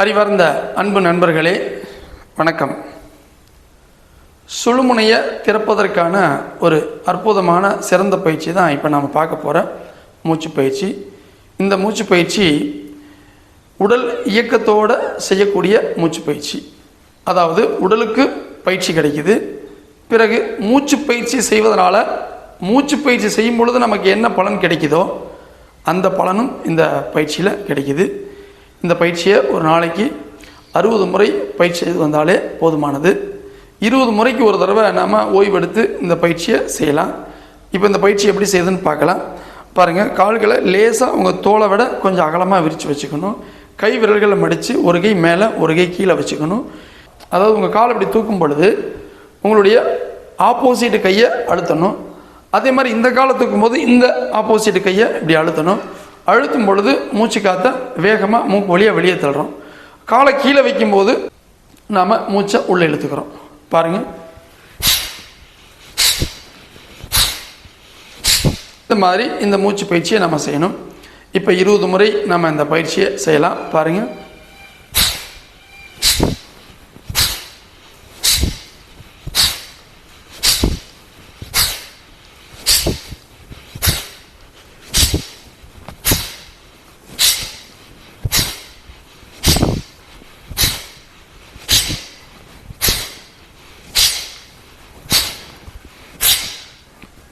அறிவார்ந்த அன்பு நண்பர்களே வணக்கம். சுழுமுனையை திறப்பதற்கான ஒரு அற்புதமான சிறந்த பயிற்சி தான் இப்போ நாம் பார்க்க போகிற மூச்சு பயிற்சி. இந்த மூச்சு பயிற்சி உடல் இயக்கத்தோடு செய்யக்கூடிய மூச்சு பயிற்சி. அதாவது உடலுக்கு பயிற்சி கிடைக்குது. பிறகு மூச்சு பயிற்சி செய்வதனால் மூச்சு பயிற்சி செய்யும் பொழுது நமக்கு என்ன பலன் கிடைக்குதோ அந்த பலனும் இந்த பயிற்சியில் கிடைக்குது. இந்த பயிற்சியை ஒரு நாளைக்கு அறுபது முறை பயிற்சி செய்து வந்தாலே போதுமானது. இருபது முறைக்கு ஒரு தடவை நாம் ஓய்வெடுத்து இந்த பயிற்சியை செய்யலாம். இப்போ இந்த பயிற்சி எப்படி செய்யுதுன்னு பார்க்கலாம். பாருங்கள் கால்களை லேசாக உங்கள் தோலை விட கொஞ்சம் அகலமாக விரித்து வச்சுக்கணும். கை விரல்களை மடித்து ஒரு கை மேலே ஒரு கை கீழே வச்சுக்கணும். அதாவது உங்கள் கால் அப்படி தூக்கும் பொழுது உங்களுடைய ஆப்போசிட் கையை அழுத்தணும். அதே மாதிரி இந்த காலை தூக்கும் போது இந்த ஆப்போசிட் கையை இப்படி அழுத்தணும். அழுத்தும் பொழுது மூச்சு காற்றை வேகமாக மூக்கு வழியாக வெளியே தள்ளுறோம். காலை கீழே வைக்கும்போது நாம் மூச்சை உள்ளே இழுத்துக்கிறோம். பாருங்கள் இந்த மாதிரி இந்த மூச்சு பயிற்சியை நம்ம செய்யணும். இப்போ இருபது முறை நம்ம இந்த பயிற்சியை செய்யலாம். பாருங்கள்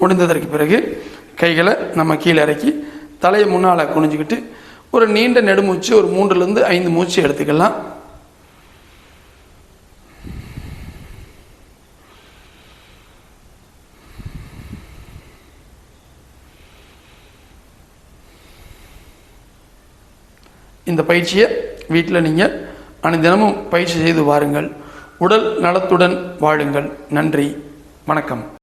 முடிந்ததற்கு பிறகு கைகளை நம்ம கீழே இறக்கி தலையை முன்னால் குனிஞ்சுக்கிட்டு ஒரு நீண்ட நெடுமூச்சு ஒரு மூன்றுலேருந்து ஐந்து மூச்சு எடுத்துக்கலாம். இந்த பயிற்சியை வீட்டில் நீங்கள் அனைதினமும் பயிற்சி செய்து வாருங்கள். உடல் நலத்துடன் வாழுங்கள். நன்றி. வணக்கம்.